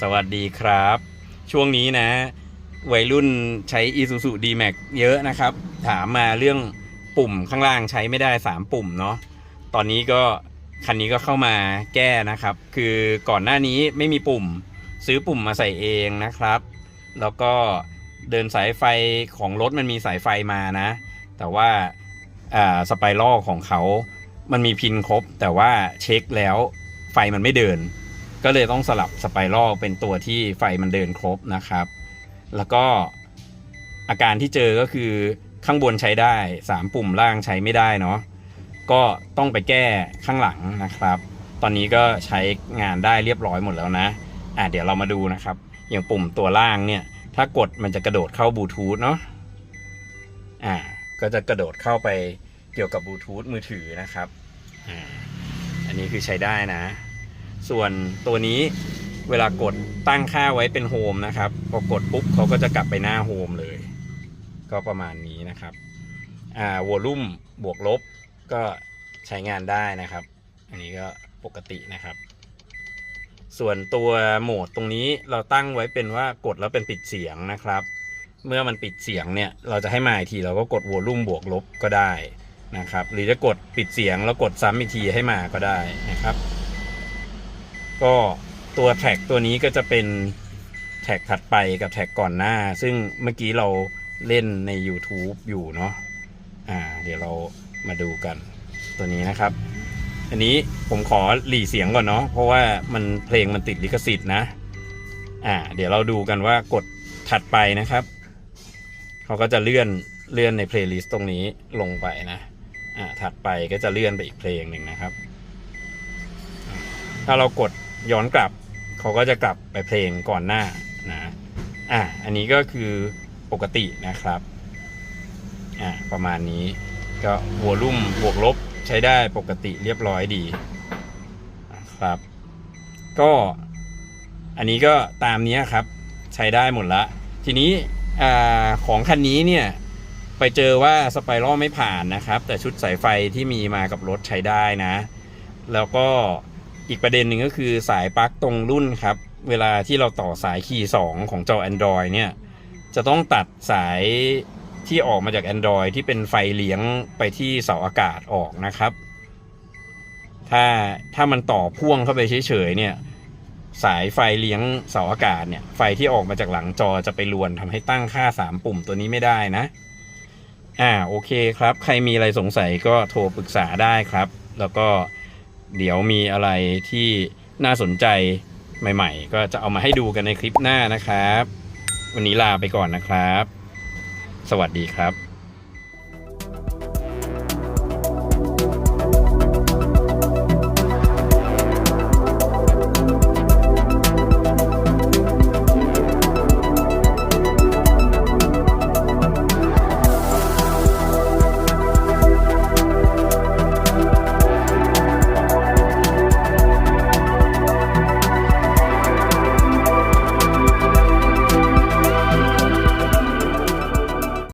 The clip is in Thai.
สวัสดีครับ ช่วงนี้นะ วัยรุ่นใช้ Isuzu D-Max เยอะนะครับ ถามมาเรื่องปุ่มข้างล่างใช้ไม่ได้ 3 ปุ่มเนาะตอนนี้ก็คันนี้ก็เข้ามาแก้นะครับ คือก่อนหน้านี้ไม่มีปุ่มซื้อปุ่มมาใส่เองนะครับ แล้วก็เดินสายไฟของรถมันมีสายไฟมานะ แต่ว่าสไปรัลของเขา มันมีพินครบ แต่ว่าเช็คแล้วไฟมันไม่เดิน ก็เลยต้องสลับสไปรัลเป็นตัวที่ไฟมันเดินครบนะครับ แล้วก็อาการที่เจอก็คือข้างบนใช้ได้ 3 ปุ่มล่างใช้ไม่ได้เนาะก็ต้องไปแก้ข้างหลังนะครับ ตอนนี้ก็ใช้งานได้เรียบร้อยหมดแล้วนะอะเดี๋ยวเรามาดูนะครับ อย่างปุ่มตัวล่างเนี่ย ถ้ากดมันจะกระโดดเข้าบลูทูธเนาะอ่าก็จะกระโดดเข้าไปเกี่ยวกับบลูทูธมือถือนะครับอ่าอันนี้คือใช้ได้นะ ส่วนตัวนี้เวลากดตั้งค่าไว้เป็นโฮมนะครับพอกดปุ๊บเขาก็จะกลับไปหน้าโฮมเลย ก็ประมาณนี้นะครับอ่าวอลลุ่มบวกลบก็ใช้งานได้นะครับ อันนี้ก็ปกตินะครับ ส่วนตัวโหมดตรงนี้เราตั้งไว้เป็นว่ากดแล้วเป็นปิดเสียงนะครับ เมื่อมันปิดเสียงเนี่ยเราจะให้มาอีกทีเราก็กดวอลลุ่มบวกลบก็ได้นะครับ หรือจะกดปิดเสียงแล้วกดซ้ำอีกทีให้มาก็ได้นะครับ ก็ตัวแท็กตัวนี้ก็จะเป็นแท็กถัดไปกับแท็กก่อนหน้า ซึ่งเมื่อกี้เราเล่นใน YouTube อยู่เนาะอ่า เดี๋ยวเรามาดูกันตัวนี้นะครับ อันนี้ผมขอหลีเสียงก่อนเนาะเพราะว่ามันเพลงมันติดลิขสิทธิ์นะ อ่า เดี๋ยวเราดูกันว่ากดถัดไปนะครับเขาก็จะเลื่อนเลื่อนในเพลย์ลิสต์ตรงนี้ลงไปนะอ่าถัดไปก็จะเลื่อนไปอีกเพลงหนึ่งนะครับ ถ้าเรากด ย้อนกลับเขาก็จะกลับไปเพลงก่อนหน้านะอะอันนี้ก็คือปกตินะครับอะประมาณนี้ก็วอลลุ่มบวกลบใช้ได้ปกติเรียบร้อยดีครับ ก็อันนี้ก็ตามนี้ครับใช้ได้หมดละ ทีนี้อ่าของคันนี้เนี่ยไปเจอว่าสไปรัลไม่ผ่านนะครับ แต่ชุดสายไฟที่มีมากับรถใช้ได้นะ แล้วก็ อีกประเด็นหนึ่งก็คือสายปลั๊กตรงรุ่นครับ เวลาที่เราต่อสายคีย์2ของจอ Android เนี่ย จะต้องตัดสายที่ออกมาจาก Android ที่เป็นไฟเลี้ยงไปที่เสาอากาศออกนะครับ ถ้าถ้ามันต่อพ่วงเข้าไปเฉยๆเนี่ย สายไฟเลี้ยงเสาอากาศเนี่ย ไฟที่ออกมาจากหลังจอจะไปลวนทำให้ตั้งค่า 3 ปุ่มตัวนี้ไม่ได้นะ อ่าโอเคครับ ใครมีอะไรสงสัยก็โทรปรึกษาได้ครับ แล้วก็ เดี๋ยวมีอะไรที่น่าสนใจใหม่ ๆ ก็จะเอามาให้ดูกันในคลิปหน้านะครับ วันนี้ลาไปก่อนนะครับ สวัสดีครับ